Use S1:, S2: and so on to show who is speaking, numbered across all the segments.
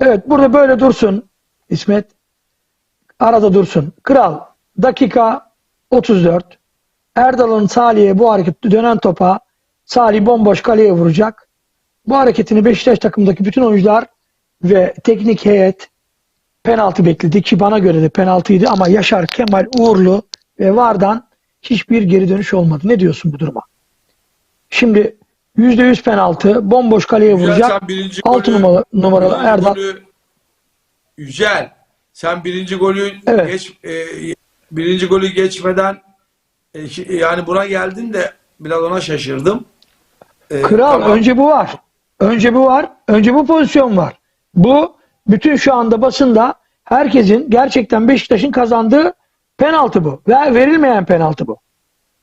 S1: Evet burada böyle dursun İsmet. Arada dursun. Kral dakika 34. Erdal'ın Salih'e bu hareketi dönen topa Salih bomboş kaleye vuracak. Bu hareketini Beşiktaş takımındaki bütün oyuncular ve teknik heyet penaltı bekledi ki bana göre de penaltıydı ama Yaşar Kemal Uğurlu ve Vardan hiçbir geri dönüş olmadı. Ne diyorsun bu duruma? Şimdi %100 penaltı bomboş kaleye
S2: Yücel,
S1: vuracak.
S2: birinci
S1: 6
S2: golü-
S1: numaralı, numaralı
S2: birinci
S1: Erdal.
S2: golü- Yücel sen birinci golü
S1: Evet.
S2: geç e, birinci golü geçmeden e, şi- yani buna geldin de biraz ona şaşırdım. E,
S1: Kral
S2: tamam.
S1: önce bu var. Önce bu var. Önce bu pozisyon var. Bu bütün şu anda basında herkesin gerçekten Beşiktaş'ın kazandığı penaltı bu. Ve verilmeyen penaltı bu.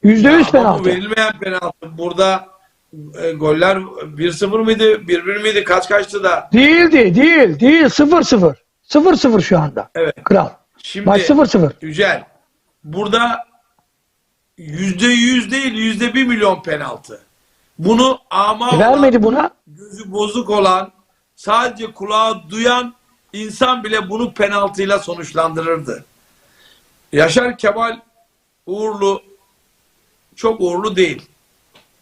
S1: %100
S2: Ama bu
S1: penaltı.
S2: verilmeyen penaltı. Burada e, goller 1-0 mıydı? 1-1 miydi? Kaç kaçtı da?
S1: Değildi, değil, değil. 0-0. 0-0 şu anda.
S2: Evet.
S1: Kral.
S2: Şimdi
S1: Maç 0-0.
S2: Yücel burada yüzde yüz değil yüzde bir milyon penaltı. Bunu ama olan,
S1: Vermedi buna.
S2: gözü bozuk olan sadece kulağı duyan insan bile bunu penaltıyla sonuçlandırırdı. Yaşar Kemal Uğurlu çok uğurlu değil.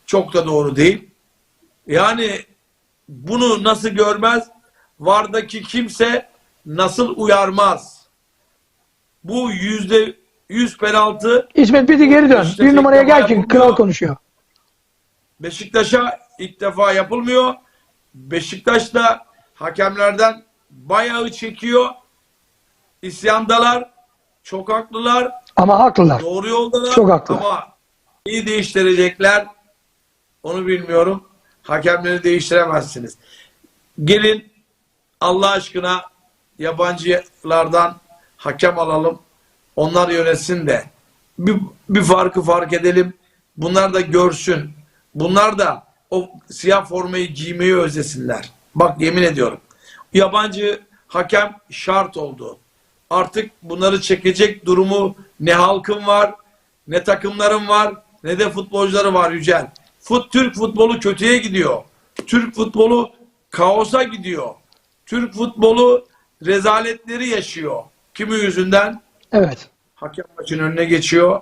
S2: Çok da doğru değil. Yani bunu nasıl görmez? Vardaki kimse nasıl uyarmaz? Bu yüzde yüz penaltı
S1: İsmet de geri dön. Bir numaraya gel ki kral konuşuyor.
S2: Beşiktaş'a ilk defa yapılmıyor. Beşiktaş da hakemlerden bayağı çekiyor. İsyandalar. Çok haklılar.
S1: Ama haklılar.
S2: Doğru yoldalar.
S1: Çok haklı.
S2: Ama iyi değiştirecekler. Onu bilmiyorum. Hakemleri değiştiremezsiniz. Gelin Allah aşkına yabancılardan hakem alalım. Onlar yönetsin de bir, bir farkı fark edelim. Bunlar da görsün. Bunlar da o siyah formayı giymeyi özlesinler. Bak yemin ediyorum. Yabancı hakem şart oldu. Artık bunları çekecek durumu ne halkın var, ne takımların var, ne de futbolcuları var Yücel. Fut, Türk futbolu kötüye gidiyor. Türk futbolu kaosa gidiyor. Türk futbolu rezaletleri yaşıyor. Kimi yüzünden?
S1: Evet.
S2: Hakem maçın önüne geçiyor.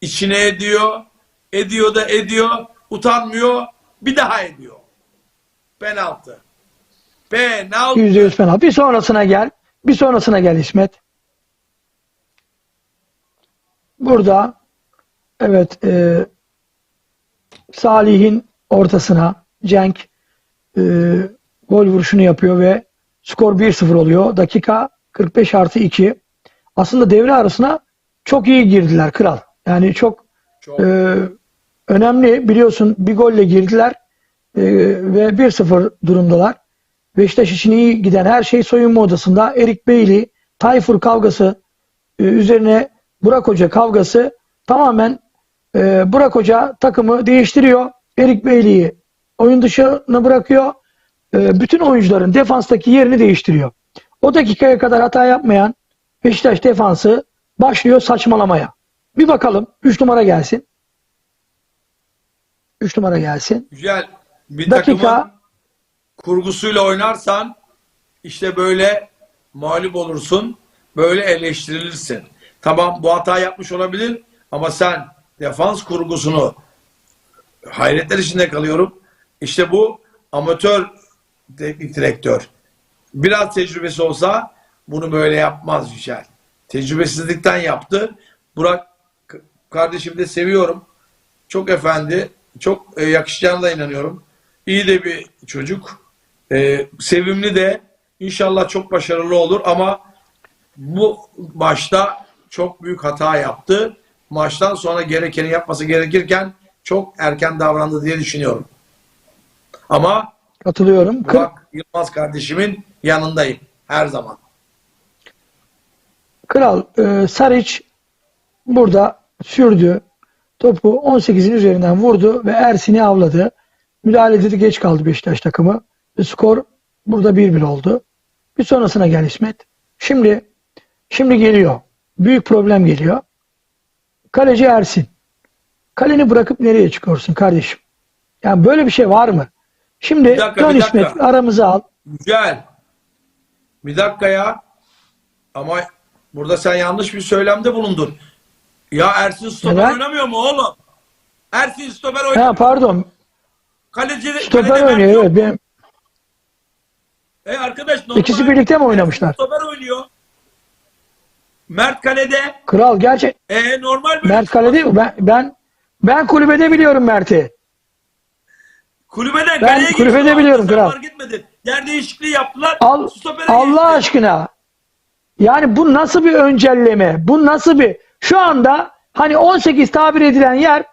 S2: içine ediyor. Ediyor da ediyor. Utanmıyor. Bir daha ediyor. Penaltı. Penaltı.
S1: %100 penaltı. Bir sonrasına gel. Bir sonrasına gel İsmet. Burada evet e, Salih'in ortasına Cenk e, gol vuruşunu yapıyor ve skor 1-0 oluyor. Dakika 45 artı 2. Aslında devre arasına çok iyi girdiler kral. Yani çok
S2: Çok.
S1: ee, önemli biliyorsun bir golle girdiler ee, ve 1-0 durumdalar. Beşiktaş için iyi giden her şey soyunma odasında. Erik Bailey, Tayfur kavgası e, üzerine Burak Hoca kavgası tamamen e, Burak Hoca takımı değiştiriyor. Erik Bailey'i oyun dışına bırakıyor. E, bütün oyuncuların defanstaki yerini değiştiriyor. O dakikaya kadar hata yapmayan Beşiktaş defansı başlıyor saçmalamaya. Bir bakalım 3 numara gelsin. 3 numara gelsin.
S2: Güzel. Bir
S1: Dakika.
S2: kurgusuyla oynarsan işte böyle mağlup olursun. Böyle eleştirilirsin. Tamam bu hata yapmış olabilir ama sen defans kurgusunu hayretler içinde kalıyorum. İşte bu amatör teknik direktör. Biraz tecrübesi olsa bunu böyle yapmaz Yücel. Tecrübesizlikten yaptı. Burak k- kardeşimi de seviyorum. Çok efendi, çok e, yakışacağına da inanıyorum. İyi de bir çocuk. E, sevimli de inşallah çok başarılı olur ama bu maçta çok büyük hata yaptı. Maçtan sonra gerekeni yapması gerekirken çok erken davrandı diye düşünüyorum. Ama
S1: Katılıyorum.
S2: Burak Yılmaz kardeşimin yanındayım her zaman.
S1: Kral e, Saric burada sürdü. Topu 18'in üzerinden vurdu ve Ersin'i avladı. Müdahalede de geç kaldı Beşiktaş takımı. Ve skor burada 1-1 oldu. Bir sonrasına gel İsmet. Şimdi şimdi geliyor. Büyük problem geliyor. Kaleci Ersin. Kaleni bırakıp nereye çıkıyorsun kardeşim? Yani böyle bir şey var mı? Şimdi
S2: Bir dakika,
S1: dön
S2: bir
S1: İsmet aramıza al.
S2: Güzel. Bir dakika ya. Ama burada sen yanlış bir söylemde bulundun. Ya Ersin stoper
S1: Neden?
S2: oynamıyor mu oğlum? Ersin stoper oynuyor.
S1: Ha pardon.
S2: Kaleci,
S1: Stoper oynuyor evet. Benim,
S2: E arkadaş normal.
S1: İkisi birlikte mi oynamışlar?
S2: Stoper oynuyor. Mert kalede.
S1: kral gerçek.
S2: E normal böyle.
S1: Mert kalede ben ben ben kulübede biliyorum Mert'i.
S2: Kulübeden
S1: Ben
S2: kaleye
S1: kulübede
S2: geçti.
S1: biliyorum kral.
S2: Fark etmedin. Yer değişikliği yaptılar.
S1: Al, Allah
S2: geçti.
S1: aşkına. Yani bu nasıl bir öncelleme? Bu nasıl bir şu anda hani 18 tabir edilen yer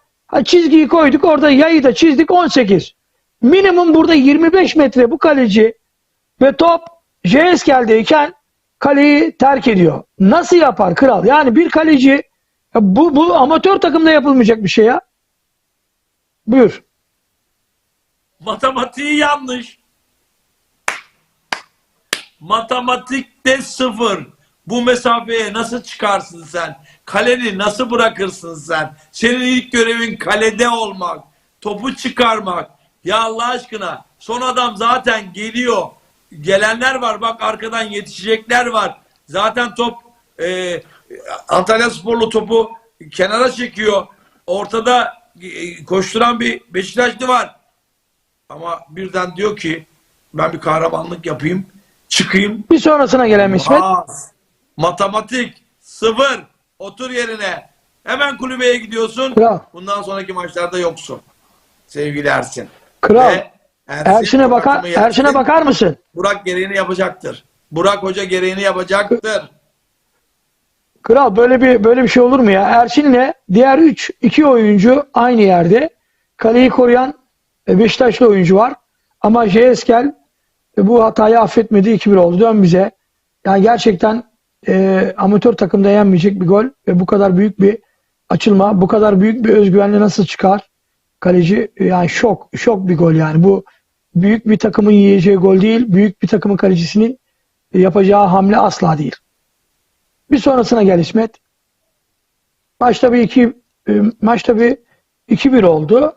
S1: çizgiyi koyduk orada yayı da çizdik 18. Minimum burada 25 metre bu kaleci ve top JSK'deyken kaleyi terk ediyor. Nasıl yapar kral? Yani bir kaleci bu, bu amatör takımda yapılmayacak bir şey ya. Buyur.
S2: Matematiği yanlış. Matematikte sıfır. Bu mesafeye nasıl çıkarsın sen? Kaleni nasıl bırakırsın sen? Senin ilk görevin kalede olmak. Topu çıkarmak. Ya Allah aşkına. Son adam zaten geliyor. Gelenler var. Bak arkadan yetişecekler var. Zaten top e, Antalya Sporlu topu kenara çekiyor. Ortada e, koşturan bir Beşiktaşlı var. Ama birden diyor ki ben bir kahramanlık yapayım. Çıkayım.
S1: Bir sonrasına gelen İsmet.
S2: Matematik. Sıfır. Otur yerine. Hemen kulübeye gidiyorsun.
S1: Kral.
S2: Bundan sonraki maçlarda yoksun. Sevgili Ersin.
S1: Kral.
S2: Ve Ersin
S1: Ersin'e bakar
S2: takımı
S1: Ersin'e bakar mısın?
S2: Burak gereğini yapacaktır. Burak Hoca gereğini yapacaktır.
S1: Kral böyle bir böyle bir şey olur mu ya? Ersin'le diğer 3 2 oyuncu aynı yerde. Kaleyi koruyan e, Beşiktaşlı oyuncu var. Ama Jeskel e, bu hatayı affetmedi. 2-1 oldu. Dön bize. Yani gerçekten e, amatör takımda yenmeyecek bir gol ve bu kadar büyük bir açılma, bu kadar büyük bir özgüvenle nasıl çıkar? Kaleci yani şok, şok bir gol yani. Bu büyük bir takımın yiyeceği gol değil, büyük bir takımın kalecisinin yapacağı hamle asla değil. Bir sonrasına gel İsmet. Maçta bir iki e, maçta bir 2-1 oldu.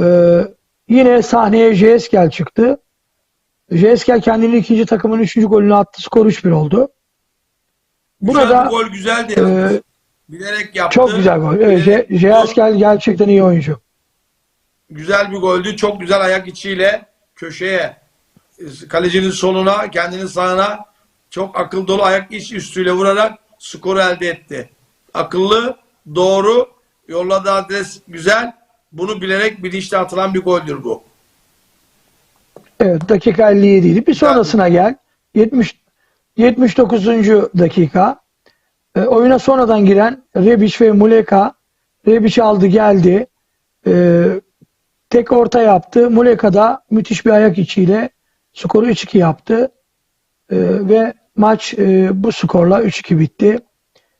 S1: Ee, yine sahneye Jeskel çıktı. Jeskel kendinin ikinci takımın üçüncü golünü attı. Skor 3-1 oldu.
S2: Güzel
S1: Burada
S2: bir gol güzeldi.
S1: e.
S2: Bilerek yaptı.
S1: çok güzel gol. Evet, Jeskel gerçekten iyi oyuncu.
S2: Güzel bir goldü. Çok güzel ayak içiyle köşeye kalecinin soluna kendinin sağına çok akıl dolu ayak iç üstüyle vurarak skoru elde etti. Akıllı, doğru, yolladığı adres güzel. Bunu bilerek bilinçli atılan bir goldür bu.
S1: Evet dakika 57 idi. Bir sonrasına gel. 70 79. dakika. E, oyuna sonradan giren Rebic ve Muleka Rebic aldı geldi. E, tek orta yaptı. Muleka da müthiş bir ayak içiyle skoru 3-2 yaptı. E, ve maç e, bu skorla 3-2 bitti.